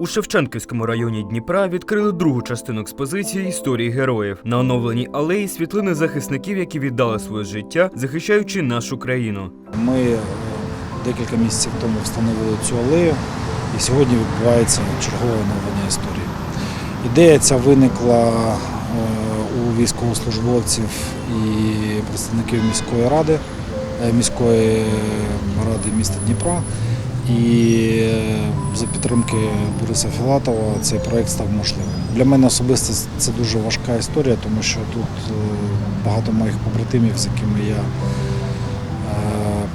У Шевченківському районі Дніпра відкрили другу частину експозиції історії героїв. На оновленій алеї світлини захисників, які віддали своє життя, захищаючи нашу країну. Ми е, декілька місяців тому встановили цю алею, і сьогодні відбувається чергове оновлення історії. Ідея ця виникла е, у військовослужбовців і представників міської ради, е, міської ради міста Дніпра. І е, за підтримки Бориса Філатова цей проект став можливим. Для мене особисто це дуже важка історія, тому що тут е, багато моїх побратимів, з якими я е,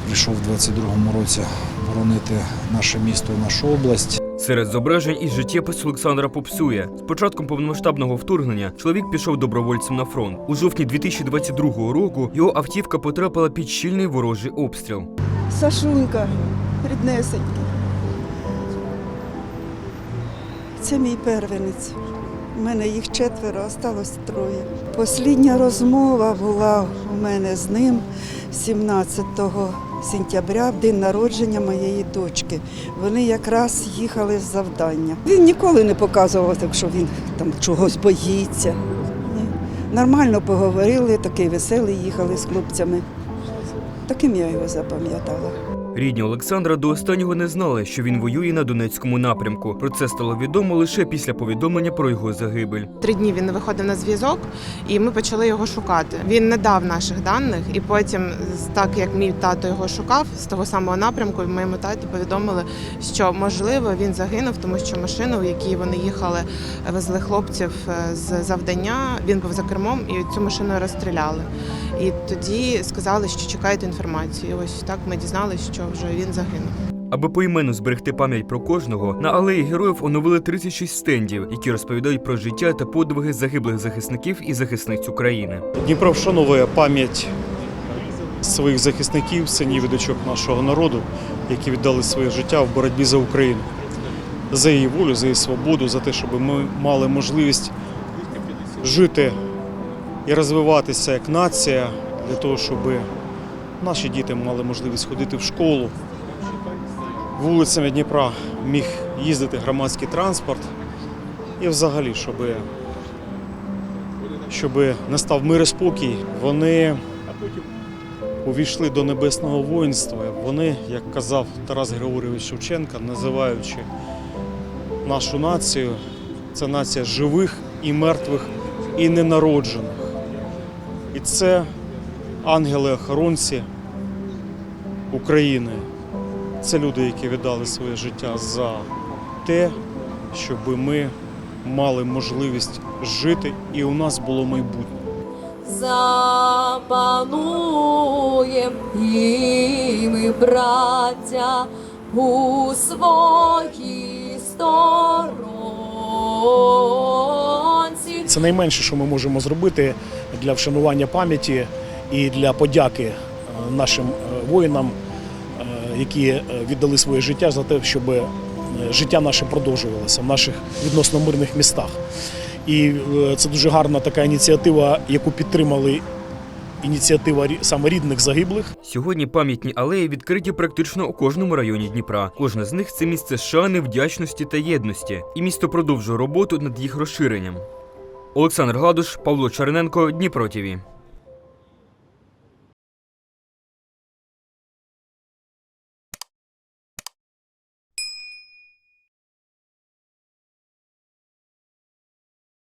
прийшов у 22-му році боронити наше місто, нашу область. Серед зображень і життєпис Олександра Попсує. З початком повномасштабного вторгнення чоловік пішов добровольцем на фронт. У жовтні 2022 року його автівка потрапила під щільний ворожий обстріл. Сашунька, ріднесенький. Це мій первенець. У мене їх четверо, осталось троє. Послідня розмова була у мене з ним 17 сентября, в день народження моєї дочки. Вони якраз їхали з завдання. Він ніколи не показував, так, що він там чогось боїться. Нормально поговорили, такий веселий їхали з хлопцями. Таким я його запам'ятала. Рідні Олександра до останнього не знали, що він воює на Донецькому напрямку. Про це стало відомо лише після повідомлення про його загибель. Три дні він виходив на зв'язок, і ми почали його шукати. Він не дав наших даних, і потім, так як мій тато його шукав з того самого напрямку, моєму таті повідомили, що можливо він загинув, тому що машину, в якій вони їхали, везли хлопців е, з завдання. Він був за кермом, і цю машину розстріляли. І тоді сказали, що чекають інформацію. Ось так ми дізналися, що вже він загинув. Аби поіменно зберегти пам'ять про кожного, на алеї героїв оновили 36 стендів, які розповідають про життя та подвиги загиблих захисників і захисниць України. Дніпро вшановує пам'ять своїх захисників, синів і дочок нашого народу, які віддали своє життя в боротьбі за Україну, за її волю, за її свободу, за те, щоб ми мали можливість жити і розвиватися як нація, для того, щоб наші діти мали можливість ходити в школу. Вулицями Дніпра міг їздити громадський транспорт і взагалі, щоб щоб настав мир і спокій, вони увійшли до небесного воїнства. Вони, як казав Тарас Григорійович Шевченка, називаючи нашу націю, це нація живих і мертвих і ненароджених. І це ангели-охоронці України. Це люди, які віддали своє життя за те, щоб ми мали можливість жити і у нас було майбутнє. запануєм і ми, браття, у своїй сторонці. Це найменше, що ми можемо зробити для вшанування пам'яті і для подяки е, нашим е, воїнам, е, які віддали своє життя за те, щоб життя наше продовжувалося в наших відносно мирних містах. І це дуже гарна така ініціатива, яку підтримали ініціатива саме рідних загиблих. Сьогодні пам'ятні алеї відкриті практично у кожному районі Дніпра. Кожна з них це місце шани, вдячності та єдності, і місто продовжує роботу над їх розширенням. Олександр Гладуш, Павло Черненко, Дніпро ТІВІ.